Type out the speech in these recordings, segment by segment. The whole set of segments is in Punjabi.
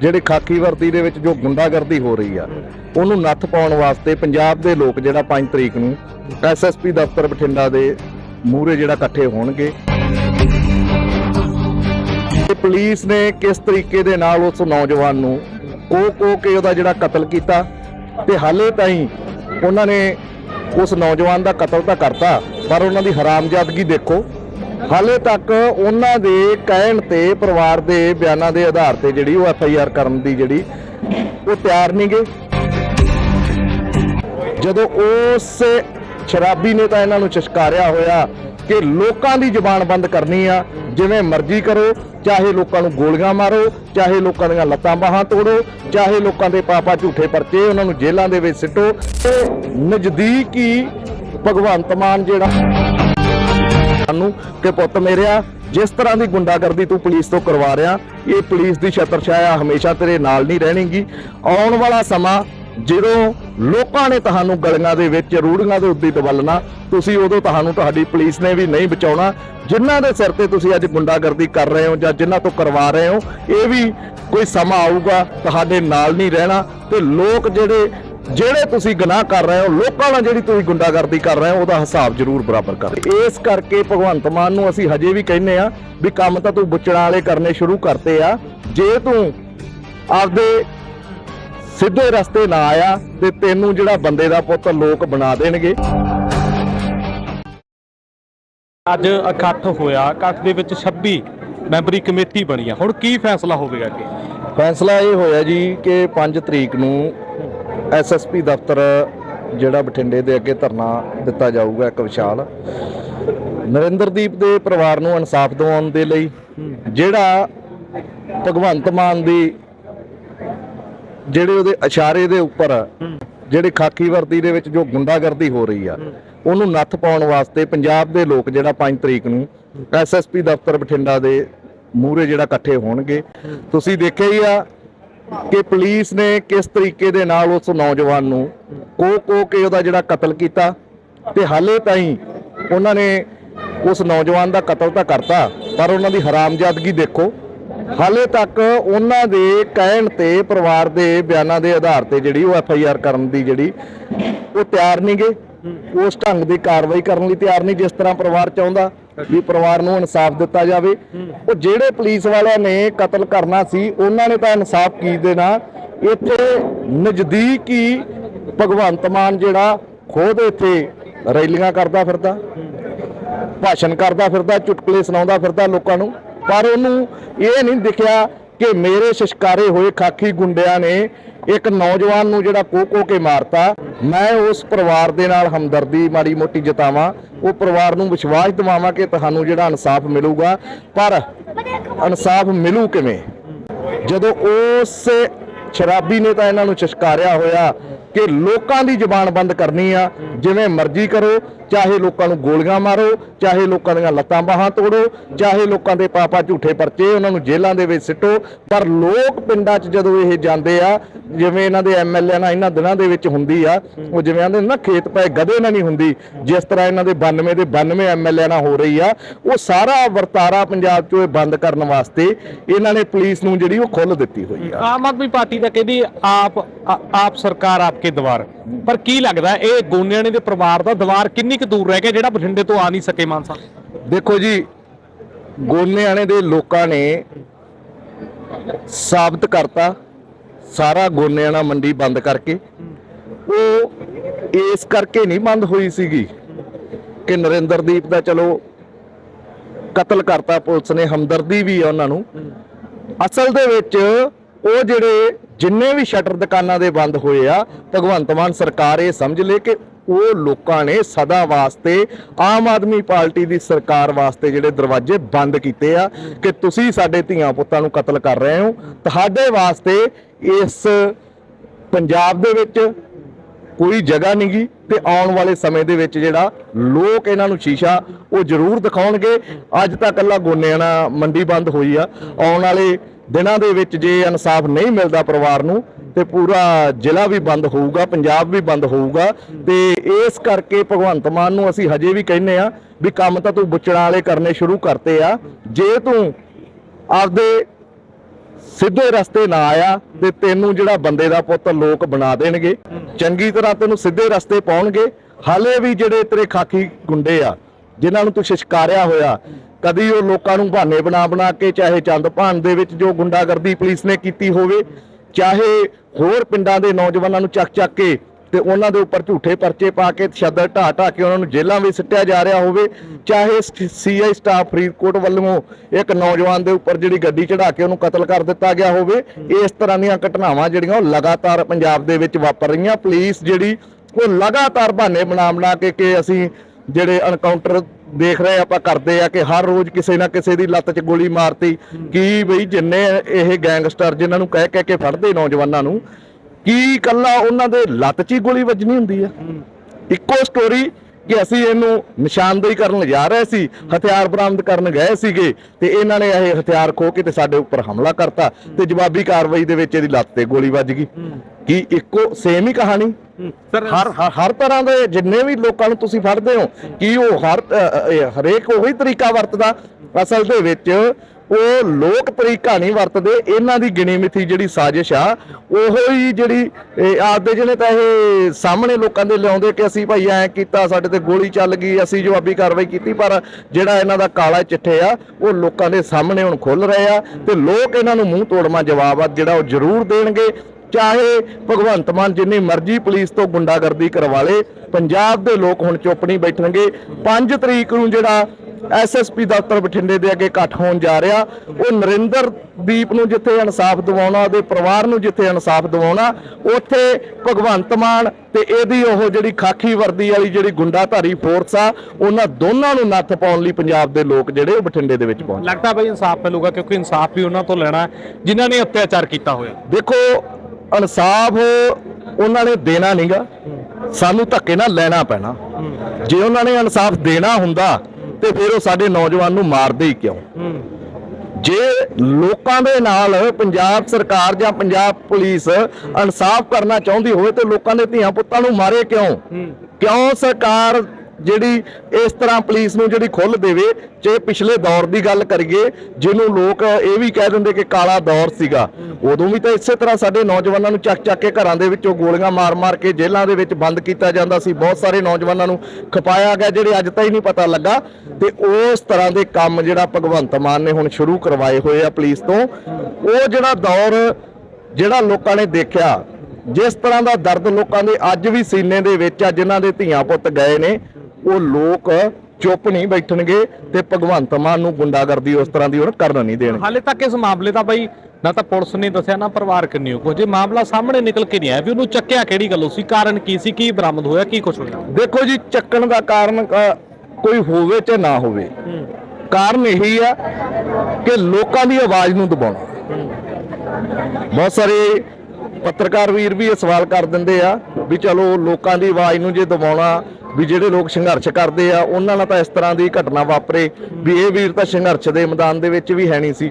ਜਿਹੜੇ ਖਾਕੀ ਵਰਦੀ ਦੇ ਵਿੱਚ ਜੋ ਗੁੰਡਾਗਰਦੀ ਹੋ ਰਹੀ ਆ, ਉਹਨੂੰ ਨੱਥ ਪਾਉਣ ਵਾਸਤੇ ਪੰਜਾਬ ਦੇ ਲੋਕ ਜਿਹੜਾ 5 ਤਰੀਕ ਨੂੰ ਐਸਐਸਪੀ ਦਫ਼ਤਰ ਬਠਿੰਡਾ ਦੇ ਮੂਹਰੇ ਜਿਹੜਾ ਇਕੱਠੇ ਹੋਣਗੇ। ਤੇ ਪੁਲਿਸ ਨੇ ਕਿਸ ਤਰੀਕੇ ਦੇ ਨਾਲ ਉਸ ਨੌਜਵਾਨ ਨੂੰ ਕੋ ਕੋ ਕੇ ਉਹਦਾ ਜਿਹੜਾ ਕਤਲ ਕੀਤਾ ਤੇ ਹਾਲੇ ਤਾਈਂ ਉਹਨਾਂ ਨੇ ਉਸ ਨੌਜਵਾਨ ਦਾ ਕਤਲ ਤਾਂ ਕਰਤਾ, ਪਰ ਉਹਨਾਂ ਦੀ ਹਰਾਮਜ਼ਾਦਗੀ ਦੇਖੋ। ਹਾਲੇ ਤੱਕ ਉਹਨਾਂ ਦੇ ਕਹਿਣ ਤੇ ਪਰਿਵਾਰ ਦੇ ਬਿਆਨਾਂ ਦੇ ਆਧਾਰ ਤੇ ਜਿਹੜੀ ਉਹ ਐਫ ਆਈ ਆਰ ਕਰਨ ਦੀ ਜਿਹੜੀ ਉਹ ਤਿਆਰ ਨਹੀਂ ਗਏ। ਜਦੋਂ ਉਸ ਸ਼ਰਾਬੀ ਨੇ ਤਾਂ ਇਹਨਾਂ ਨੂੰ ਚਸਕਾਰਿਆ ਹੋਇਆ ਕਿ ਲੋਕਾਂ ਦੀ ਜ਼ੁਬਾਨ ਬੰਦ ਕਰਨੀ ਆ, ਜਿਵੇਂ ਮਰਜ਼ੀ ਕਰੋ, ਚਾਹੇ ਲੋਕਾਂ ਨੂੰ ਗੋਲੀਆਂ ਮਾਰੋ, ਚਾਹੇ ਲੋਕਾਂ ਦੀਆਂ ਲੱਤਾਂ ਬਾਹਾਂ ਤੋੜੋ, ਚਾਹੇ ਲੋਕਾਂ ਦੇ ਪਾਪਾ ਝੂਠੇ ਪਰਚੇ ਉਹਨਾਂ ਨੂੰ ਜੇਲ੍ਹਾਂ ਦੇ ਵਿੱਚ ਸਿੱਟੋ। ਤੇ ਨਜ਼ਦੀਕ ਹੀ ਭਗਵੰਤ ਮਾਨ ਜਿਹੜਾ ਸਾਨੂੰ ਕਿ ਪੁੱਤ ਮੇਰਿਆ ਜਿਸ ਤਰ੍ਹਾਂ ਦੀ ਗੁੰਡਾਗਰਦੀ ਤੂੰ ਪੁਲਿਸ ਤੋਂ ਕਰਵਾ ਰਿਹਾ, ਇਹ ਪੁਲਿਸ ਦੀ ਛਤਰਛਾਇਆ ਹਮੇਸ਼ਾ ਤੇਰੇ ਨਾਲ ਨਹੀਂ ਰਹਿਣੀਗੀ। ਆਉਣ ਵਾਲਾ ਸਮਾਂ ਜਦੋਂ ਲੋਕਾਂ ਨੇ ਤੁਹਾਨੂੰ ਗਲੀਆਂ ਦੇ ਵਿੱਚ, ਰੂੜੀਆਂ ਦੇ ਉੱਤੇ ਦਵਲਣਾ ਤੁਸੀਂ ਉਦੋਂ ਤੁਹਾਨੂੰ ਤੁਹਾਡੀ ਪੁਲਿਸ ਨੇ ਵੀ ਨਹੀਂ ਬਚਾਉਣਾ। ਜਿਨ੍ਹਾਂ ਦੇ ਸਿਰ ਤੇ ਤੁਸੀਂ ਅੱਜ ਗੁੰਡਾਗਰਦੀ ਕਰ ਰਹੇ ਹੋ ਜਾਂ ਜਿਨ੍ਹਾਂ ਤੋਂ ਕਰਵਾ ਰਹੇ ਹੋ, ਇਹ ਵੀ ਕੋਈ ਸਮਾਂ ਆਊਗਾ, ਤੁਹਾਡੇ ਨਾਲ ਨਹੀਂ ਰਹਿਣਾ। ਤੇ ਲੋਕ ਜਿਹੜੇ ਜਿਹੜੇ ਤੁਸੀਂ ਗੁਨਾਹ ਕਰ ਰਹੇ ਹੋ ਲੋਕਾਂ ਨਾਲ ਜਿਹੜੀ ਤੁਸੀਂ ਗੁੰਡਾਗਰਦੀ ਕਰ ਰਹੇ ਹੋ ਉਹਦਾ ਹਿਸਾਬ ਜ਼ਰੂਰ ਬਰਾਬਰ ਕਰ ਇਸ ਕਰਕੇ ਭਗਵੰਤ ਮਾਨ ਨੂੰ ਅਸੀਂ ਹਜੇ ਵੀ ਕਹਿੰਨੇ ਆ ਵੀ ਕੰਮ ਤਾਂ ਤੂੰ ਬੁੱਚੜਾਂ ਵਾਲੇ ਕਰਨੇ ਸ਼ੁਰੂ ਕਰਤੇ ਆ। ਜੇ ਤੂੰ ਆਪਦੇ ਸਿੱਧੇ ਰਸਤੇ ਨਾ ਆਇਆ ਤੇ ਤੈਨੂੰ ਜਿਹੜਾ ਬੰਦੇ ਦਾ ਪੁੱਤ ਲੋਕ ਬਣਾ ਦੇਣਗੇ। ਅੱਜ ਇਕੱਠ ਹੋਇਆ ਇਕੱਠ ਦੇ ਵਿੱਚ 26 ਮੈਂਬਰੀ ਕਮੇਟੀ ਬਣੀ ਆ। ਹੁਣ ਕੀ ਫੈਸਲਾ ਹੋਵੇਗਾ ਅੱਗੇ? ਫੈਸਲਾ ਇਹ ਹੋਇਆ ਜੀ ਕਿ 5 ਤਰੀਕ ਨੂੰ ਐਸਐਸਪੀ ਦਫ਼ਤਰ ਜਿਹੜਾ ਬਠਿੰਡੇ ਦੇ ਅੱਗੇ ਧਰਨਾ ਦਿੱਤਾ ਜਾਊਗਾ ਇੱਕ ਵਿਸ਼ਾਲ। ਨਰਿੰਦਰਦੀਪ ਦੇ ਪਰਿਵਾਰ ਨੂੰ ਇਨਸਾਫ ਦਿਵਾਉਣ ਦੇ ਲਈ ਜਿਹੜਾ ਭਗਵੰਤ ਮਾਨ ਦੀ ਜਿਹੜੇ ਉਹਦੇ ਇਸ਼ਾਰੇ ਦੇ ਉੱਪਰ ਜਿਹੜੇ ਖਾਕੀ ਵਰਦੀ ਦੇ ਵਿੱਚ ਜੋ ਗੁੰਡਾਗਰਦੀ ਹੋ ਰਹੀ ਆ, ਉਹਨੂੰ ਨੱਥ ਪਾਉਣ ਵਾਸਤੇ ਪੰਜਾਬ ਦੇ ਲੋਕ ਜਿਹੜਾ 5 ਤਰੀਕ ਨੂੰ ਐਸਐਸਪੀ ਦਫ਼ਤਰ ਬਠਿੰਡਾ ਦੇ ਮੂਹਰੇ ਜਿਹੜਾ ਇਕੱਠੇ ਹੋਣਗੇ। ਤੁਸੀਂ ਦੇਖਿਆ ਹੀ ਆ ਕਿ ਪੁਲਿਸ ਨੇ ਕਿਸ ਤਰੀਕੇ ਦੇ ਨਾਲ ਉਸ ਨੌਜਵਾਨ ਨੂੰ ਕੋ ਕੋ ਕੇ ਉਹਦਾ ਜਿਹੜਾ ਕਤਲ ਕੀਤਾ ਤੇ ਹਾਲੇ ਤਾਈਂ ਉਹਨਾਂ ਨੇ ਉਸ ਨੌਜਵਾਨ ਦਾ ਕਤਲ ਤਾਂ ਕਰਤਾ, ਪਰ ਉਹਨਾਂ ਦੀ ਹਰਾਮਜ਼ਾਦਗੀ ਦੇਖੋ। ਹਾਲੇ ਤੱਕ ਉਹਨਾਂ ਦੇ ਕਹਿਣ ਤੇ ਪਰਿਵਾਰ ਦੇ ਬਿਆਨਾਂ ਦੇ ਆਧਾਰ ਤੇ ਜਿਹੜੀ ਉਹ ਐਫ ਆਈ ਆਰ ਕਰਨ ਦੀ ਜਿਹੜੀ ਉਹ ਤਿਆਰ ਨਹੀਂਗੇ। ਉਸ ਢੰਗ ਦੀ ਕਾਰਵਾਈ ਕਰਨ ਲਈ ਤਿਆਰ ਨਹੀਂ, ਜਿਸ ਤਰ੍ਹਾਂ ਪਰਿਵਾਰ ਚਾਹੁੰਦਾ। ਵੀ ਪਰਿਵਾਰ ਨੂੰ ਇਨਸਾਫ ਦਿੱਤਾ ਜਾਵੇ। ਉਹ ਜਿਹੜੇ ਪੁਲਿਸ ਵਾਲਿਆਂ ਨੇ ਕਤਲ ਕਰਨਾ ਸੀ, ਉਹਨਾਂ ਨੇ ਤਾਂ ਇਨਸਾਫ ਕੀ ਦੇਣਾ? ਇੱਥੇ ਨਜ਼ਦੀਕ ਹੀ ਭਗਵੰਤ ਮਾਨ ਜਿਹੜਾ ਖੁਦ ਇੱਥੇ ਰੈਲੀਆਂ ਕਰਦਾ ਫਿਰਦਾ, ਭਾਸ਼ਣ ਕਰਦਾ ਫਿਰਦਾ, ਚੁਟਕਲੇ ਸੁਣਾਉਂਦਾ ਫਿਰਦਾ ਲੋਕਾਂ ਨੂੰ। ਪਰ ਉਹਨੂੰ ਇਹ ਨਹੀਂ ਦਿਖਿਆ ਕਿ ਮੇਰੇ ਸ਼ਿਸ਼ਕਾਰੇ ਹੋਏ ਖਾਕੀ ਗੁੰਡਿਆਂ ਨੇ ਇੱਕ ਨੌਜਵਾਨ ਨੂੰ ਜਿਹੜਾ ਕੋ ਕੋ ਕੇ ਮਾਰਤਾ। ਮੈਂ ਉਸ ਪਰਿਵਾਰ ਦੇ ਨਾਲ ਹਮਦਰਦੀ ਮਾੜੀ ਮੋਟੀ ਜਤਾਵਾਂ, ਉਹ ਪਰਿਵਾਰ ਨੂੰ ਵਿਸ਼ਵਾਸ ਦਿਵਾਵਾਂ ਕਿ ਤੁਹਾਨੂੰ ਜਿਹੜਾ ਇਨਸਾਫ ਮਿਲੂਗਾ, ਪਰ ਇਨਸਾਫ ਮਿਲੂ ਕਿਵੇਂ? ਜਦੋਂ ਉਸ ਸ਼ਰਾਬੀ ਨੇ ਤਾਂ ਇਹਨਾਂ ਨੂੰ ਚਸਕਾਰਿਆ ਹੋਇਆ ਕਿ ਲੋਕਾਂ ਦੀ ਜ਼ੁਬਾਨ ਬੰਦ ਕਰਨੀ ਆ, ਜਿਵੇਂ ਮਰਜ਼ੀ ਕਰੋ ਚਾਹੇ ਲੋਕਾਂ ਨੂੰ ਗੋਲੀਆਂ ਮਾਰੋ, ਚਾਹੇ ਲੋਕਾਂ ਦੀਆਂ ਲੱਤਾਂ ਬਾਹਾਂ ਤੋੜੋ, ਚਾਹੇ ਲੋਕਾਂ ਦੇ ਪਾਪਾ ਝੂਠੇ ਪਰਚੇ ਉਹਨਾਂ ਨੂੰ ਜੇਲ੍ਹਾਂ ਦੇ ਵਿੱਚ ਸਿੱਟੋ, ਪਰ ਲੋਕ ਪਿੰਡਾਂ 'ਚ ਜਦੋਂ ਇਹ ਜਾਂਦੇ ਆ, ਜਿਵੇਂ ਇਹਨਾਂ ਦੇ ਐਮਐਲਏ ਨਾਲ ਇਹਨਾਂ ਦਿਨਾਂ ਦੇ ਵਿੱਚ ਹੁੰਦੀ ਆ, ਉਹ ਜਿਵੇਂ ਆਂਦੇ ਨਾ ਖੇਤ ਪਏ ਗਧੇ ਨਾਲ ਨਹੀਂ ਹੁੰਦੀ, ਜਿਸ ਤਰ੍ਹਾਂ ਇਹਨਾਂ ਦੇ 92 ਦੇ 92 ਐਮਐਲਏ ਨਾਲ ਹੋ ਰਹੀ ਆ, ਉਹ ਸਾਰਾ ਵਰਤਾਰਾ ਪੰਜਾਬ 'ਚੋਂ ਇਹ ਬੰਦ ਕਰਨ ਵਾਸਤੇ ਇਹਨਾਂ ਨੇ ਪੁਲਿਸ ਨੂੰ ਜਿਹੜੀ ਉਹ ਖੁੱਲ੍ਹ ਦਿੱਤੀ ਹੋਈ ਆ। ਆਮ ਆਦਮੀ ਪਾਰਟੀ ਤਾਂ ਕਹਿੰਦੀ ਆਪ, ਆ- ਆਪ ਸਰਕਾਰ ਆਪਕੇ ਦਵਾਰ। ਪਰ ਕੀ ਲੱਗਦਾ, ਇਹ ਗੋਨਿਆਣੇ ਦੇ ਪਰਿਵਾਰ ਦਾ ਦਵਾਰ ਕਿੰਨੀ ਕੁ ਦੂਰ ਰਹਿ ਗਿਆ ਜਿਹੜਾ ਬਠਿੰਡੇ ਤੋਂ ਆ ਨਹੀਂ ਸਕੇ ਮਾਨ ਸਾਹਿਬ। ਦੇਖੋ ਜੀ ਗੋਨੇਆਣੇ ਦੇ ਲੋਕਾਂ ਨੇ ਸਾਬਤ ਕਰਤਾ ਸਾਰਾ ਗੋਨੇਆਣਾ ਮੰਡੀ ਬੰਦ ਕਰਕੇ। ਉਹ ਇਸ ਕਰਕੇ ਨਹੀਂ ਬੰਦ ਹੋਈ ਸੀਗੀ ਕਿ ਨਰਿੰਦਰਦੀਪ ਦਾ ਚਲੋ ਕਤਲ ਕਰਤਾ ਪੁਲਿਸ ਨੇ, ਹਮਦਰਦੀ ਵੀ ਆ ਉਹਨਾਂ ਨੂੰ। ਅਸਲ ਦੇ ਵਿੱਚ ਉਹ ਜਿਹੜੇ ਜਿੰਨੇ ਵੀ ਸ਼ਟਰ ਦੁਕਾਨਾਂ ਦੇ ਬੰਦ ਹੋਏ ਆ, ਭਗਵੰਤ ਮਾਨ ਸਰਕਾਰ ਇਹ ਸਮਝ ਲੇ ਕਿ ਉਹ ਲੋਕਾਂ ਨੇ ਸਦਾ ਵਾਸਤੇ ਆਮ ਆਦਮੀ ਪਾਰਟੀ ਦੀ ਸਰਕਾਰ ਵਾਸਤੇ ਜਿਹੜੇ ਦਰਵਾਜ਼ੇ ਬੰਦ ਕੀਤੇ ਆ ਕਿ ਤੁਸੀਂ ਸਾਡੇ ਧੀਆਂ ਪੁੱਤਾਂ ਨੂੰ ਕਤਲ ਕਰ ਰਹੇ ਹੋ। ਤੁਹਾਡੇ ਵਾਸਤੇ ਇਸ ਪੰਜਾਬ ਦੇ ਵਿੱਚ ਕੋਈ ਜਗ੍ਹਾ ਨਹੀਂ ਨਹੀਂਗੀ ਤੇ ਆਉਣ ਵਾਲੇ ਸਮੇਂ ਦੇ ਵਿੱਚ ਜਿਹੜਾ ਲੋਕ ਇਹਨਾਂ ਨੂੰ ਸ਼ੀਸ਼ਾ ਉਹ ਜ਼ਰੂਰ ਦਿਖਾਉਣਗੇ। ਅੱਜ ਤਾਂ ਕੱਲਾ ਗੋਨਿਆਣਾ ਮੰਡੀ ਬੰਦ ਹੋਈ ਆ। ਆਉਣ ਵਾਲੇ ਦਿਨਾਂ ਦੇ ਵਿੱਚ ਜੇ ਇਨਸਾਫ ਨਹੀਂ ਮਿਲਦਾ ਪਰਿਵਾਰ ਨੂੰ ਤੇ ਪੂਰਾ ਜ਼ਿਲ੍ਹਾ ਵੀ ਬੰਦ ਹੋਊਗਾ, ਪੰਜਾਬ ਵੀ ਬੰਦ ਹੋਊਗਾ ਤੇ ਇਸ ਕਰਕੇ ਭਗਵੰਤ ਮਾਨ ਨੂੰ ਅਸੀਂ ਹਜੇ ਵੀ ਕਹਿੰਨੇ ਆ ਵੀ ਕੰਮ ਤਾਂ ਤੂੰ ਬੁੱਚੜਾਂ ਵਾਲੇ ਕਰਨੇ ਸ਼ੁਰੂ ਕਰਤੇ ਆ। ਜੇ ਤੂੰ ਆਪਦੇ ਸਿੱਧੇ ਰਸਤੇ ਨਾ ਆਇਆ ਤੇ ਤੈਨੂੰ ਜਿਹੜਾ ਬੰਦੇ ਦਾ ਪੁੱਤ ਲੋਕ ਬਣਾ ਦੇਣਗੇ, ਚੰਗੀ ਤਰ੍ਹਾਂ ਤੈਨੂੰ ਸਿੱਧੇ ਰਸਤੇ ਪਾਉਣਗੇ, ਹਾਲੇ ਵੀ ਜਿਹੜੇ ਤੇਰੇ ਖਾਕੀ ਗੁੰਡੇ ਆ, ਜਿਨ੍ਹਾਂ ਨੂੰ ਤੂੰ ਸ਼ਿਸ਼ਕਾਰਿਆ ਹੋਇਆ, ਕਦੀ ਉਹ ਲੋਕਾਂ ਨੂੰ ਬਹਾਨੇ ਬਣਾ ਬਣਾ ਕੇ ਚਾਹੇ ਚੰਦ ਭਾਨ ਦੇ ਵਿੱਚ ਜੋ ਗੁੰਡਾਗਰਦੀ ਪੁਲਿਸ ਨੇ ਕੀਤੀ ਹੋਵੇ ਚਾਹੇ ਹੋਰ ਪਿੰਡਾਂ ਦੇ ਨੌਜਵਾਨਾਂ ਨੂੰ ਚੱਕ ਚੱਕ ਕੇ ਤੇ ਉਹਨਾਂ ਦੇ ਉੱਪਰ ਝੂਠੇ ਪਰਚੇ ਪਾ ਕੇ ਤਸ਼ੱਦਦ ਢਾ ਢਾ ਕੇ ਉਹਨਾਂ ਨੂੰ ਜੇਲ੍ਹਾਂ ਵਿੱਚ ਸਿੱਟਿਆ ਜਾ ਰਿਹਾ ਹੋਵੇ, ਚਾਹੇ ਸੀਆਈ ਸਟਾਫ ਫਰੀਦਕੋਟ ਵੱਲੋਂ ਇੱਕ ਨੌਜਵਾਨ ਦੇ ਉੱਪਰ ਜਿਹੜੀ ਗੱਡੀ ਚੜਾ ਕੇ ਉਹਨੂੰ ਕਤਲ ਕਰ ਦਿੱਤਾ ਗਿਆ ਹੋਵੇ, ਇਸ ਤਰ੍ਹਾਂ ਦੀਆਂ ਘਟਨਾਵਾਂ ਜਿਹੜੀਆਂ ਉਹ ਲਗਾਤਾਰ ਪੰਜਾਬ ਦੇ ਵਿੱਚ ਵਾਪਰ ਰਹੀਆਂ। ਪੁਲਿਸ ਜਿਹੜੀ ਉਹ ਲਗਾਤਾਰ ਬਹਾਨੇ ਬਣਾ ਬਣਾ ਕੇ ਕਿ ਅਸੀਂ ਜਿਹੜੇ ਐਨਕਾਊਂਟਰ ਦੇਖ ਰਹੇ ਆਪਾਂ ਕਰਦੇ ਆ ਕਿ ਹਰ ਰੋਜ਼ ਕਿਸੇ ਨਾ ਕਿਸੇ ਦੀ ਲੱਤ 'ਚ ਗੋਲੀ ਮਾਰਤੀ। ਕੀ ਬਈ ਜਿੰਨੇ ਇਹ ਗੈਂਗਸਟਰ ਜਿਨ੍ਹਾਂ ਨੂੰ ਕਹਿ ਕਹਿ ਕੇ ਫੜਦੇ ਨੌਜਵਾਨਾਂ ਨੂੰ ਕੀ ਕੱਲਾ ਉਹਨਾਂ ਦੇ ਲੱਤ 'ਚ ਹੀ ਗੋਲੀ ਵੱਜਣੀ ਹੁੰਦੀ ਆ ਇੱਕੋ ਸਟੋਰੀ ਕਿ ਅਸੀਂ ਇਹਨੂੰ ਨਿਸ਼ਾਨਦੇਹੀ ਕਰਨ ਜਾ ਰਹੇ ਸੀ ਹਥਿਆਰ ਬਰਾਮਦ ਕਰਨ ਗਏ ਸੀਗੇ ਤੇ ਇਹਨਾਂ ਨੇ ਇਹ ਹਥਿਆਰ ਖੋ ਕੇ ਤੇ ਸਾਡੇ ਉੱਪਰ ਹਮਲਾ ਕਰਤਾ ਤੇ ਜਵਾਬੀ ਕਾਰਵਾਈ ਦੇ ਵਿੱਚ ਇਹਦੀ ਲੱਤ ਤੇ ਗੋਲੀ ਵੱਜ ਗਈ। ਕੀ ਇੱਕੋ ਸੇਮ ਹੀ ਕਹਾਣੀ? ਹਰ ਹਰ- ਤਰ੍ਹਾਂ ਦੇ ਜਿੰਨੇ ਵੀ ਲੋਕਾਂ ਨੂੰ ਤੁਸੀਂ ਫੜਦੇ ਹੋ ਕੀ ਉਹ ਹਰ ਹਰੇਕ ਉਹੀ ਤਰੀਕਾ ਵਰਤਦਾ? ਅਸਲ ਦੇ ਵਿੱਚ ਉਹ ਲੋਕ ਤਰੀਕਾ ਨਹੀਂ ਵਰਤਦੇ, ਇਹਨਾਂ ਦੀ ਗਿਣੀ ਮਿਥੀ ਜਿਹੜੀ ਸਾਜ਼ਿਸ਼ ਆ, ਉਹੋ ਹੀ ਜਿਹੜੀ ਆਪਦੇ ਜਿਹੜੇ ਤਾਂ ਇਹ ਸਾਹਮਣੇ ਲੋਕਾਂ ਦੇ ਲਿਆਉਂਦੇ ਕਿ ਅਸੀਂ ਭਾਈ ਐ ਕੀਤਾ, ਸਾਡੇ ਤੇ ਗੋਲੀ ਚੱਲ ਗਈ, ਅਸੀਂ ਜਵਾਬੀ ਕਾਰਵਾਈ ਕੀਤੀ, ਪਰ ਜਿਹੜਾ ਇਹਨਾਂ ਦਾ ਕਾਲਾ ਚਿੱਠੇ ਆ, ਉਹ ਲੋਕਾਂ ਦੇ ਸਾਹਮਣੇ ਹੁਣ ਖੁੱਲ ਰਹੇ ਆ ਤੇ ਲੋਕ ਇਹਨਾਂ ਨੂੰ ਮੂੰਹ ਤੋੜਮਾ ਜਵਾਬ ਆ, ਜਿਹੜਾ ਉਹ ਜ਼ਰੂਰ ਦੇਣਗੇ, ਚਾਹੇ ਭਗਵੰਤ ਮਾਨ ਜਿੰਨੀ ਮਰਜ਼ੀ ਪੁਲਿਸ ਤੋਂ ਗੁੰਡਾਗਰਦੀ ਕਰਵਾ ਲੇ, ਪੰਜਾਬ ਦੇ ਲੋਕ ਹੁਣ ਚੁੱਪ ਨਹੀਂ ਬੈਠਣਗੇ। 5 ਤਰੀਕ ਨੂੰ ਜਿਹੜਾ ਐਸਐਸਪੀ ਦਫ਼ਤਰ ਬਠਿੰਡੇ ਦੇ ਅੱਗੇ ਇਕੱਠ ਹੋਣ ਜਾ ਰਿਹਾ। ਉਹ ਨਰਿੰਦਰ ਦੀਪ ਨੂੰ ਜਿੱਥੇ ਇਨਸਾਫ ਦਿਵਾਉਣਾ ਉਹਦੇ ਪਰਿਵਾਰ ਨੂੰ ਜਿੱਥੇ ਇਨਸਾਫ ਦਿਵਾਉਣਾ ਉੱਥੇ ਭਗਵੰਤ ਮਾਨ ਤੇ ਇਹਦੀ ਉਹ ਜਿਹੜੀ ਖਾਕੀ ਵਰਦੀ ਵਾਲੀ ਜਿਹੜੀ ਗੁੰਡਾਧਾਰੀ ਫੋਰਸ ਆ ਉਹਨਾਂ ਦੋਨਾਂ ਨੂੰ ਨੱਥ ਪਾਉਣ ਲਈ ਪੰਜਾਬ ਦੇ ਲੋਕ ਜਿਹੜੇ ਉਹ ਬਠਿੰਡੇ ਦੇ ਵਿੱਚ ਪਹੁੰਚੇ। ਲੱਗਦਾ ਬਈ ਇਨਸਾਫ ਮਿਲੂਗਾ ਕਿਉਂਕਿ ਇਨਸਾਫ ਵੀ ਉਹਨਾਂ ਤੋਂ ਲੈਣਾ ਜਿਨ੍ਹਾਂ ਨੇ ਅਤਿਆਚਾਰ ਕੀਤਾ ਹੋਇਆ। ਦੇਖੋ ਇਨਸਾਫ ਉਹਨਾਂ ਨੇ ਦੇਣਾ ਨਹੀਂਗਾ ਸਾਨੂੰ ਧੱਕੇ ਨਾਲ ਲੈਣਾ ਪੈਣਾ। ਜੇ ਉਹਨਾਂ ਨੇ ਇਨਸਾਫ ਦੇਣਾ ਹੁੰਦਾ ਤੇ ਫਿਰ ਉਹ ਸਾਡੇ ਨੌਜਵਾਨ ਨੂੰ ਮਾਰਦੇ ਹੀ ਕਿਉਂ? ਜੇ ਲੋਕਾਂ ਦੇ ਨਾਲ ਪੰਜਾਬ ਸਰਕਾਰ ਜਾਂ ਪੰਜਾਬ ਪੁਲਿਸ ਇਨਸਾਫ ਕਰਨਾ ਚਾਹੁੰਦੀ ਹੋਵੇ ਤੇ ਲੋਕਾਂ ਦੇ ਧੀਆਂ ਪੁੱਤਾਂ ਨੂੰ ਮਾਰੇ ਕਿਉਂ? ਕਿਉਂ ਸਰਕਾਰ ਜਿਹੜੀ ਇਸ ਤਰ੍ਹਾਂ ਪੁਲਿਸ ਨੂੰ ਜਿਹੜੀ ਖੁੱਲ ਦੇਵੇ, ਜੇ ਪਿਛਲੇ ਦੌਰ ਦੀ ਗੱਲ ਕਰੀਏ, ਜਿਹਨੂੰ ਲੋਕ ਇਹ ਵੀ ਕਹਿ ਦਿੰਦੇ ਕਿ ਕਾਲਾ ਦੌਰ ਸੀਗਾ, ਉਦੋਂ ਵੀ ਤਾਂ ਇਸੇ ਤਰ੍ਹਾਂ ਸਾਡੇ ਨੌਜਵਾਨਾਂ ਨੂੰ ਚੱਕ ਚੱਕ ਕੇ ਘਰਾਂ ਦੇ ਵਿੱਚੋਂ ਗੋਲੀਆਂ ਮਾਰ-ਮਾਰ ਕੇ ਜੇਲ੍ਹਾਂ ਦੇ ਵਿੱਚ ਬੰਦ ਕੀਤਾ ਜਾਂਦਾ ਸੀ। ਬਹੁਤ ਸਾਰੇ ਨੌਜਵਾਨਾਂ ਨੂੰ ਖਪਾਇਆ ਗਿਆ, ਜਿਹੜੇ ਅੱਜ ਤਾਈਂ ਨਹੀਂ ਪਤਾ ਲੱਗਾ। ਤੇ ਉਸ ਤਰ੍ਹਾਂ ਦੇ ਕੰਮ ਜਿਹੜਾ ਭਗਵੰਤ ਮਾਨ ਨੇ ਹੁਣ ਸ਼ੁਰੂ ਕਰਵਾਏ ਹੋਏ ਆ ਪੁਲਿਸ ਤੋਂ, ਉਹ ਜਿਹੜਾ ਦੌਰ ਜਿਹੜਾ ਲੋਕਾਂ ਨੇ ਦੇਖਿਆ, ਜਿਸ ਤਰ੍ਹਾਂ ਦਾ ਦਰਦ ਲੋਕਾਂ ਦੇ ਅੱਜ ਵੀ ਸੀਨੇ ਦੇ ਵਿੱਚ ਆ, ਜਿਨ੍ਹਾਂ ਦੇ ਧੀਆਂ ਪੁੱਤ ਗਏ ਨੇ ਉਹ ਲੋਕ ਚੁੱਪ ਨਹੀਂ ਬੈਠਣਗੇ ਤੇ ਭਗਵੰਤ ਮਾਨ ਨੂੰ ਗੁੰਡਾਗਰਦੀ ਉਸ ਤਰ੍ਹਾਂ ਦੀ ਹੁਣ ਕਰਨ ਨਹੀਂ ਦੇਣਗੇ। ਹਾਲੇ ਤੱਕ ਇਸ ਮਾਮਲੇ ਦਾ ਬਈ ਨਾ ਤਾਂ ਪੁਲਿਸ ਨੇ ਦੱਸਿਆ ਨਾ ਪਰਿਵਾਰਕ ਨਿਓ ਕੁਝ। ਜੇ ਮਾਮਲਾ ਸਾਹਮਣੇ ਨਿਕਲ ਕੇ ਨਹੀਂ ਆਇਆ ਵੀ ਉਹਨੂੰ ਚੱਕਿਆ ਕਿਹੜੀ ਗੱਲੋਂ ਸੀ ਕਾਰਨ ਕੀ ਸੀ ਕੀ ਬਰਾਮਦ ਹੋਇਆ ਕੀ ਕੁਝ ਹੋਇਆ? ਦੇਖੋ ਜੀ ਚੱਕਣ ਦਾ ਕਾਰਨ ਕੋਈ ਹੋਵੇ ਤੇ ਨਾ ਹੋਵੇ। ਕਾਰਨ ਇਹੀ ਆ ਕਿ ਲੋਕਾਂ ਦੀ ਆਵਾਜ਼ ਨੂੰ ਦਬਾਉਣਾ। ਬਹੁਤ ਸਾਰੇ ਪੱਤਰਕਾਰ ਵੀਰ ਵੀ ਇਹ ਸਵਾਲ ਕਰ ਦਿੰਦੇ ਆ ਵੀ ਚਲੋ ਲੋਕਾਂ ਦੀ ਆਵਾਜ਼ ਨੂੰ ਜੇ ਦਬਾਉਣਾ ਵੀ ਜਿਹੜੇ ਲੋਕ ਸੰਘਰਸ਼ ਕਰਦੇ ਆ, ਉਹਨਾਂ ਨਾਲ ਤਾਂ ਇਸ ਤਰ੍ਹਾਂ ਦੀ ਘਟਨਾ ਵਾਪਰੇ ਵੀ ਇਹ ਵੀਰ ਤਾਂ ਸੰਘਰਸ਼ ਦੇ ਮੈਦਾਨ ਦੇ ਵਿੱਚ ਵੀ ਹੈ ਨਹੀਂ ਸੀ।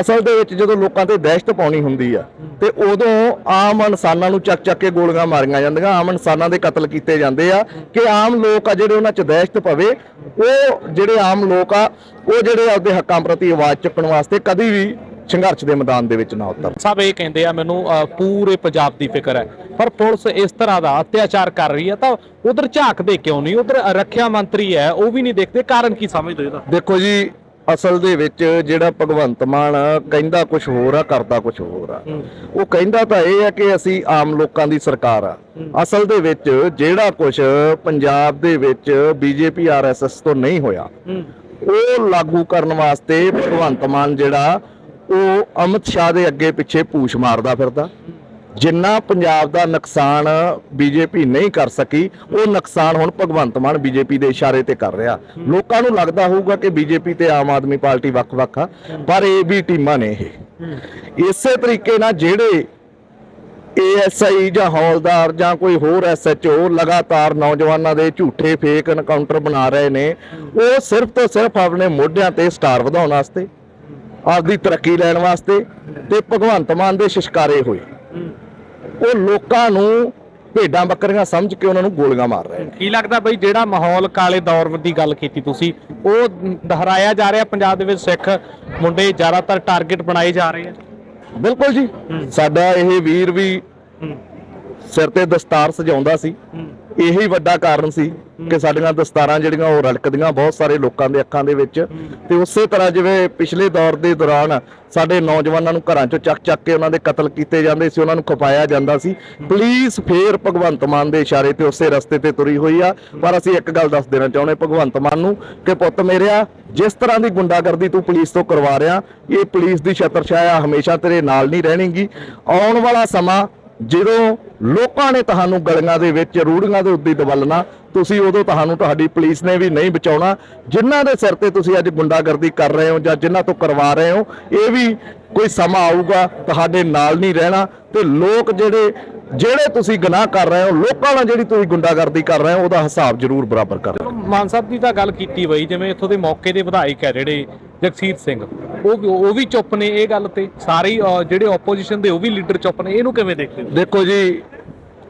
ਅਸਲ ਦੇ ਵਿੱਚ ਜਦੋਂ ਲੋਕਾਂ ਤੇ ਦਹਿਸ਼ਤ ਪਾਉਣੀ ਹੁੰਦੀ ਆ, ਤੇ ਉਦੋਂ ਆਮ ਇਨਸਾਨਾਂ ਨੂੰ ਚੱਕ ਚੱਕ ਕੇ ਗੋਲੀਆਂ ਮਾਰੀਆਂ ਜਾਂਦੀਆਂ, ਆਮ ਇਨਸਾਨਾਂ ਦੇ ਕਤਲ ਕੀਤੇ ਜਾਂਦੇ ਆ ਕਿ ਆਮ ਲੋਕ ਆ ਜਿਹੜੇ ਉਹਨਾਂ 'ਚ ਦਹਿਸ਼ਤ ਪਵੇ, ਉਹ ਜਿਹੜੇ ਆਮ ਲੋਕ ਆ, ਉਹ ਜਿਹੜੇ ਆਪਦੇ ਹੱਕਾਂ ਪ੍ਰਤੀ ਆਵਾਜ਼ ਚੁੱਕਣ ਵਾਸਤੇ ਕਦੀ ਵੀ ਸੰਘਰਸ਼ ਦੇ ਮੈਦਾਨ ਦੇ ਵਿੱਚ ਨਾ ਉਤਰਨ ਸਭ ਇਹ ਕਹਿੰਦੇ ਆ ਮੈਨੂੰ ਪੂਰੇ ਪੰਜਾਬ ਦੀ ਫਿਕਰ ਹੈ। ਪਰ ਪੁਲਿਸ ਇਸ ਤਰ੍ਹਾਂ ਦਾ ਅਤਿਆਚਾਰ ਕਰ ਰਹੀ ਹੈ ਤਾਂ ਉਧਰ ਝਾਕਦੇ ਕਿਉਂ ਨਹੀਂ? ਉਧਰ ਰੱਖਿਆ ਮੰਤਰੀ ਹੈ ਉਹ ਵੀ ਨਹੀਂ ਦੇਖਦੇ। ਕਾਰਨ ਕੀ ਸਮਝਦੇ ਇਹਦਾ? ਦੇਖੋ ਜੀ ਅਸਲ ਦੇ ਵਿੱਚ ਜਿਹੜਾ ਭਗਵੰਤ ਮਾਨ ਕਹਿੰਦਾ ਕੁਝ ਹੋਰ ਆ ਕਰਦਾ ਕੁਝ ਹੋਰ ਆ। ਉਹ ਕਹਿੰਦਾ ਤਾਂ ਇਹ ਆ ਕਿ ਅਸੀਂ ਆਮ ਲੋਕਾਂ ਦੀ ਸਰਕਾਰ ਆ। ਅਸਲ ਦੇ ਵਿੱਚ ਜਿਹੜਾ ਕੁਝ ਪੰਜਾਬ ਦੇ ਵਿੱਚ ਬੀਜੇਪੀ ਆਰਐਸਐਸ ਤੋਂ ਨਹੀਂ ਹੋਇਆ ਉਹ ਲਾਗੂ ਕਰਨ ਵਾਸਤੇ ਭਗਵੰਤ ਮਾਨ ਜਿਹੜਾ ਉਹ ਅਮਿਤ ਸ਼ਾਹ ਦੇ ਅੱਗੇ ਪਿੱਛੇ ਪੂਛ ਮਾਰਦਾ ਫਿਰਦਾ। ਜਿੰਨਾ ਪੰਜਾਬ ਦਾ ਨੁਕਸਾਨ ਬੀਜੇਪੀ ਨਹੀਂ ਕਰ ਸਕੀ, ਉਹ ਨੁਕਸਾਨ ਹੁਣ ਭਗਵੰਤ ਮਾਨ ਬੀਜੇਪੀ ਦੇ ਇਸ਼ਾਰੇ ਤੇ ਕਰ ਰਿਹਾ। ਲੋਕਾਂ ਨੂੰ ਲੱਗਦਾ ਹੋਊਗਾ ਕਿ ਬੀਜੇਪੀ ਤੇ ਆਮ ਆਦਮੀ ਪਾਰਟੀ ਵੱਖ-ਵੱਖ ਆ, ਪਰ ਇਹ ਵੀ ਟੀਮਾਂ ਨੇ ਇਹ। ਇਸੇ ਤਰੀਕੇ ਨਾਲ ਜਿਹੜੇ ਏਐਸਆਈ ਜਾਂ ਹੌਲਦਾਰ ਜਾਂ ਕੋਈ ਹੋਰ ਐਸਐਚਓ ਲਗਾਤਾਰ ਨੌਜਵਾਨਾਂ ਦੇ ਝੂਠੇ ਫੇਕ ਐਨਕਾਊਂਟਰ ਬਣਾ ਰਹੇ ਨੇ, ਉਹ ਸਿਰਫ ਤੋਂ ਸਿਰਫ ਆਪਣੇ ਮੋਢਿਆਂ ਤੇ ਸਟਾਰ ਵਧਾਉਣ ਵਾਸਤੇ ਆਪਦੀ ਤਰੱਕੀ ਲੈਣ ਵਾਸਤੇ ਤੇ ਭਗਵੰਤ ਮਾਨ ਦੇ ਸ਼ਿਸ਼ਕਾਰੇ ਹੋਏ। ਉਹ ਲੋਕਾਂ ਨੂੰ ਭੇਡਾਂ ਬੱਕਰੀਆਂ ਸਮਝ ਕੇ ਉਹਨਾਂ ਨੂੰ ਗੋਲੀਆਂ ਮਾਰ ਰਹੇ ਨੇ। ਕੀ ਲੱਗਦਾ ਬਈ ਜਿਹੜਾ ਮਾਹੌਲ ਕਾਲੇ ਦੌਰ ਦੀ ਗੱਲ ਕੀਤੀ ਤੁਸੀਂ ਉਹ ਦੁਹਰਾਇਆ ਜਾ ਰਿਹਾ ਪੰਜਾਬ ਦੇ ਵਿੱਚ ਸਿੱਖ ਮੁੰਡੇ ਜ਼ਿਆਦਾਤਰ ਟਾਰਗੇਟ ਬਣਾਏ ਜਾ ਰਹੇ ਆ? ਬਿਲਕੁਲ ਜੀ। ਸਾਡਾ ਇਹ ਵੀਰ ਵੀ ਸਿਰ ਤੇ ਦਸਤਾਰ ਸਜਾਉਂਦਾ ਸੀ। ਇਹੀ ਵੱਡਾ ਕਾਰਨ ਸੀ ਕਿ ਸਾਡੀਆਂ ਦਸਤਾਰਾਂ ਜਿਹੜੀਆਂ ਉਹ ਰਲਕਦੀਆਂ ਬਹੁਤ ਸਾਰੇ ਲੋਕਾਂ ਦੇ ਅੱਖਾਂ ਦੇ ਵਿੱਚ। ਤੇ ਉਸੇ ਤਰ੍ਹਾਂ ਜਿਵੇਂ ਪਿਛਲੇ ਦੌਰ ਦੇ ਦੌਰਾਨ ਸਾਡੇ ਨੌਜਵਾਨਾਂ ਨੂੰ ਘਰਾਂ ਚੋਂ ਚੱਕ ਚੱਕ ਕੇ ਉਹਨਾਂ ਦੇ ਕਤਲ ਕੀਤੇ ਜਾਂਦੇ ਸੀ ਉਹਨਾਂ ਨੂੰ ਖਪਾਇਆ ਜਾਂਦਾ ਸੀ। ਪੁਲਿਸ ਫੇਰ ਭਗਵੰਤ ਮਾਨ ਦੇ ਇਸ਼ਾਰੇ ਤੇ ਉਸੇ ਰਸਤੇ ਤੇ ਤੁਰੀ ਹੋਈ ਆ। ਪਰ ਅਸੀਂ ਇੱਕ ਗੱਲ ਦੱਸ ਦੇਣਾ ਚਾਹੁੰਦੇ ਭਗਵੰਤ ਮਾਨ ਨੂੰ ਕਿ ਪੁੱਤ ਮੇਰਿਆ ਜਿਸ ਤਰ੍ਹਾਂ ਦੀ ਗੁੰਡਾਗਰਦੀ ਤੂੰ ਪੁਲਿਸ ਤੋਂ ਕਰਵਾ ਰਿਹਾ ਇਹ ਪੁਲਿਸ ਦੀ ਛਤਰਛਾਇਆ ਹਮੇਸ਼ਾ ਤੇਰੇ ਨਾਲ ਨਹੀਂ ਰਹਿਣੀਗੀ। ਆਉਣ ਵਾਲਾ ਸਮਾਂ ਜਦੋਂ ਲੋਕਾਂ ਨੇ ਤੁਹਾਨੂੰ ਗਲੀਆਂ ਦੇ ਵਿੱਚ, ਰੂੜੀਆਂ ਦੇ ਉੱਤੇ ਦਬਲਣਾ, ਤੁਸੀਂ ਉਦੋਂ ਤੁਹਾਨੂੰ ਤੁਹਾਡੀ ਪੁਲਿਸ ਨੇ ਵੀ ਨਹੀਂ ਬਚਾਉਣਾ। ਜਿਨ੍ਹਾਂ ਦੇ ਸਿਰ ਤੇ ਤੁਸੀਂ ਅੱਜ ਗੁੰਡਾਗਰਦੀ ਕਰ ਰਹੇ ਹੋ ਜਾਂ ਜਿਨ੍ਹਾਂ ਤੋਂ ਕਰਵਾ ਰਹੇ ਹੋ, ਇਹ ਵੀ ਕੋਈ ਸਮਾਂ ਆਊਗਾ, ਤੁਹਾਡੇ ਨਾਲ ਨਹੀਂ ਰਹਿਣਾ। ਤੇ ਲੋਕ ਜਿਹੜੇ ਜਿਹੜੇ ਤੁਸੀਂ ਗੁਨਾਹ ਕਰ ਰਹੇ ਹੋ ਲੋਕਾਂ ਨਾਲ ਜਿਹੜੀ ਤੁਸੀਂ ਗੁੰਡਾਗਰਦੀ ਕਰ ਰਹੇ ਹੋ ਉਹਦਾ ਹਿਸਾਬ ਜ਼ਰੂਰ ਬਰਾਬਰ ਕਰ ਮਾਨ ਸਾਹਿਬ ਦੀ ਤਾਂ ਗੱਲ ਕੀਤੀ ਬਈ ਜਿਵੇਂ ਇੱਥੋਂ ਦੇ ਮੌਕੇ ਦੇ ਵਿਧਾਇਕ ਹੈ ਜਿਹੜੇ ਜਗਸੀਰ ਸਿੰਘ ਉਹ ਉਹ ਵੀ ਚੁੱਪ ਨੇ ਇਹ ਗੱਲ ਤੇ। ਸਾਰੇ ਜਿਹੜੇ ਆਪੋਜੀਸ਼ਨ ਦੇ ਉਹ ਵੀ ਲੀਡਰ ਚੁੱਪ ਨੇ ਇਹਨੂੰ ਕਿਵੇਂ ਦੇਖਦੇ ਹੋ? ਦੇਖੋ ਜੀ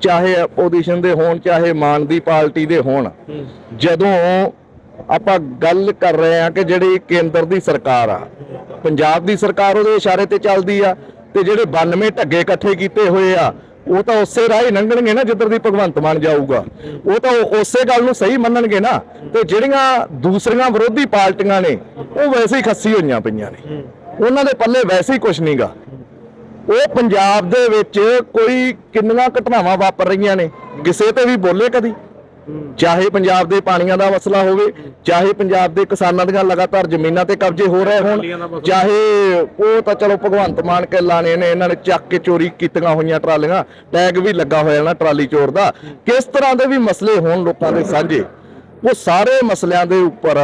ਚਾਹੇ ਆਪੋਜੀਸ਼ਨ ਦੇ ਹੋਣ ਚਾਹੇ ਮਾਨ ਦੀ ਪਾਰਟੀ ਦੇ ਹੋਣ ਜਦੋਂ ਆਪਾਂ ਗੱਲ ਕਰ ਰਹੇ ਆ ਕਿ ਜਿਹੜੀ ਕੇਂਦਰ ਦੀ ਸਰਕਾਰ ਆ ਪੰਜਾਬ ਦੀ ਸਰਕਾਰ ਉਹਦੇ ਇਸ਼ਾਰੇ ਤੇ ਚੱਲਦੀ ਆ ਤੇ ਜਿਹੜੇ 92 ਢੱਗੇ ਇਕੱਠੇ ਕੀਤੇ ਹੋਏ ਆ ਉਹ ਤਾਂ ਉਸੇ ਰਾਹ ਹੀ ਲੰਘਣਗੇ ਨਾ ਜਿੱਧਰ ਦੀ ਭਗਵੰਤ ਮਾਨ ਜਾਊਗਾ। ਉਹ ਤਾਂ ਉਸੇ ਗੱਲ ਨੂੰ ਸਹੀ ਮੰਨਣਗੇ ਨਾ। ਤੇ ਜਿਹੜੀਆਂ ਦੂਸਰੀਆਂ ਵਿਰੋਧੀ ਪਾਰਟੀਆਂ ਨੇ, ਉਹ ਵੈਸੇ ਹੀ ਖੱਸੀ ਹੋਈਆਂ ਪਈਆਂ ਨੇ। ਉਹਨਾਂ ਦੇ ਪੱਲੇ ਵੈਸੇ ਹੀ ਕੁਝ ਨਹੀਂਗਾ ਉਹ ਪੰਜਾਬ ਦੇ ਵਿੱਚ ਕੋਈ ਕਿੰਨੀਆਂ ਘਟਨਾਵਾਂ ਵਾਪਰ ਰਹੀਆਂ ਨੇ? ਕਿਸੇ ਤੇ ਵੀ ਬੋਲੇ ਕਦੀ? ਚਾਹੇ ਪੰਜਾਬ ਦੇ ਪਾਣੀਆਂ ਦਾ ਮਸਲਾ ਹੋਵੇ ਚਾਹੇ ਪੰਜਾਬ ਦੇ ਕਿਸਾਨਾਂ ਦੀਆਂ ਲਗਾਤਾਰ ਜ਼ਮੀਨਾਂ ਤੇ ਕਬਜ਼ੇ ਹੋ ਰਹੇ ਹੋਣ ਚਾਹੇ ਉਹ ਤਾਂ ਚਲੋ ਭਗਵੰਤ ਮਾਨ ਕੇ ਲਾਣੇ ਨੇ ਇਹਨਾਂ ਨੇ ਚੱਕ ਕੇ ਚੋਰੀ ਕੀਤੀਆਂ ਹੋਈਆਂ ਟਰਾਲੀਆਂ ਟੈਗ ਵੀ ਲੱਗਾ ਹੋਇਆ ਨਾ ਟਰਾਲੀ ਚੋਰ ਦਾ। ਕਿਸ ਤਰ੍ਹਾਂ ਦੇ ਵੀ ਮਸਲੇ ਹੋਣ ਲੋਕਾਂ ਦੇ ਸਾਂਝੇ ਉਹ ਸਾਰੇ ਮਸਲਿਆਂ ਦੇ ਉੱਪਰ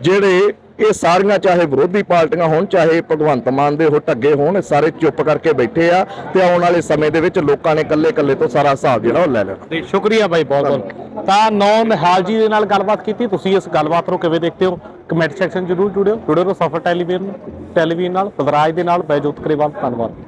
ਜਿਹੜੇ ਇਹ ਸਾਰੀਆਂ ਚਾਹੇ ਵਿਰੋਧੀ ਪਾਰਟੀਆਂ ਹੋਣ ਚਾਹੇ ਭਗਵੰਤ ਮਾਨ ਦੇ ਉਹ ਢੱਗੇ ਹੋਣ ਸਾਰੇ ਚੁੱਪ ਕਰਕੇ ਬੈਠੇ ਆ ਤੇ ਆਉਣ ਵਾਲੇ ਸਮੇਂ ਦੇ ਵਿੱਚ ਲੋਕਾਂ ਨੇ ਕੱਲੇ-ਕੱਲੇ ਤੋਂ ਸਾਰਾ ਹਿਸਾਬ ਜਿਹੜਾ ਉਹ ਲੈ ਲੈਣਾ। ਤੇ ਸ਼ੁਕਰੀਆ ਬਾਈ ਬਹੁਤ ਬਹੁਤ ਤਾਂ ਨੌ ਨਿਹਾਲ ਜੀ ਦੇ ਨਾਲ ਗੱਲਬਾਤ ਕੀਤੀ। ਤੁਸੀਂ ਇਸ ਗੱਲਬਾਤ ਨੂੰ ਕਿਵੇਂ ਦੇਖਦੇ ਹੋ? ਕਮੈਂਟ ਸੈਕਸ਼ਨ ਜਰੂਰ ਜੁੜਿਓ। ਜੁੜੇ ਰਹੋ ਸਫਰ ਟੈਲੀਵਿਜ਼ਨ ਟੈਲੀਵਿਜ਼ਨ ਨਾਲ ਬਦਰਾਜ ਦੇ ਨਾਲ। ਬੈਜੋਤ ਕਰੇਵਾਲ, ਧੰਨਵਾਦ।